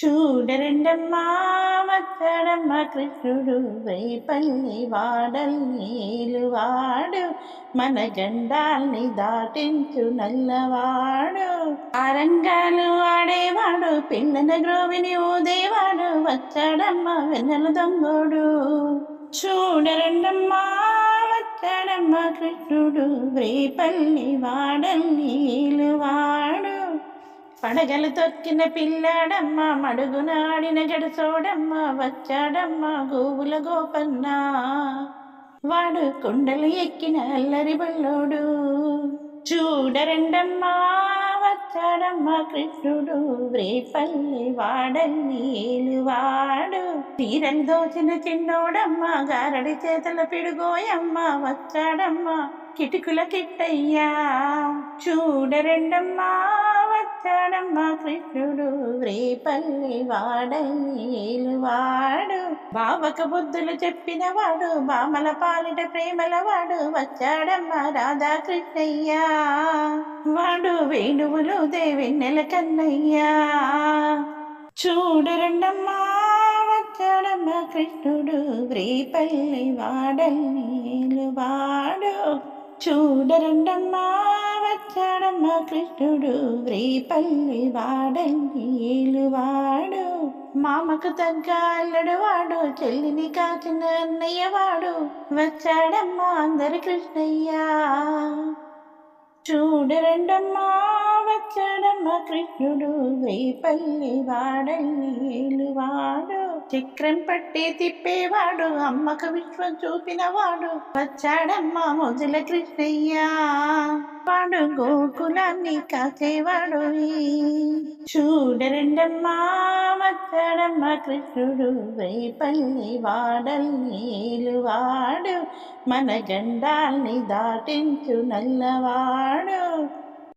చూడరండమ్మా వచ్చాడమ్మ కృష్ణుడు రేపల్లి వాడల్ని వాడు మన గండాల్ని దాటించు నల్లవాడు అరంగాలు ఆడేవాడు పిల్లల గ్రోవిని ఊదేవాడు వచ్చాడమ్మ వెన్నెల దొంగోడు చూడరండమ్మా వచ్చాడమ్మ కృష్ణుడు రేపల్లి వాడల్ని వాడు పడగలు తొక్కిన పిల్లాడమ్మ మడుగునాడిన గడసోడమ్మ వచ్చాడమ్మ గోవుల గోపన్న. వాడు కొండలు ఎక్కిన అల్లరి బల్లోడు. చూడరండమ్మా వచ్చాడమ్మ కృష్ణుడు. రేపల్లి వాడల్లి ఏలువాడు. తీరని దోచిన చిన్నోడమ్మ గారడి చేతల పిడుగోయమ్మ వచ్చాడమ్మ కిటుకుల కిట్టయ్యా. చూడరండమ్మా వచ్చాడమ్మ కృష్ణుడు రేపల్లి వాడల్లి బావక బుద్ధులు చెప్పిన వాడు బామల పాలిట ప్రేమల వాడు వచ్చాడమ్మ రాధాకృష్ణయ్యా. వాడు వేణువులు దేవి నెల కన్నయ్యా చూడరండమ్మా వచ్చాడమ్మ కృష్ణుడు రేపల్లి వాడల్లి వాడు. చూడరండమ్మా వచ్చాడమ్మ కృష్ణుడు రేపల్లి వాడల్లి వాడు మామకు తగ్గ అల్లడు వాడు చెల్లిని కాచిన అన్నయ్య వాడు వచ్చాడమ్మా అందరి కృష్ణయ్యా చూడరండమ్మా వచ్చాడమ్మ కృష్ణుడు రేపల్లి వాడల్లి వాడు చక్రం పట్టి తిప్పేవాడు అమ్మకు విశ్వం చూపినవాడు. వచ్చాడమ్మ మొదల కృష్ణయ్య. వాడు గోకులాన్ని కాసేవాడు చూడరండమ్మా వచ్చాడమ్మ కృష్ణుడు. రేపల్లి వాడల్ని ఏలువాడు. మన గండాల్ని దాటించు నల్లవాడు.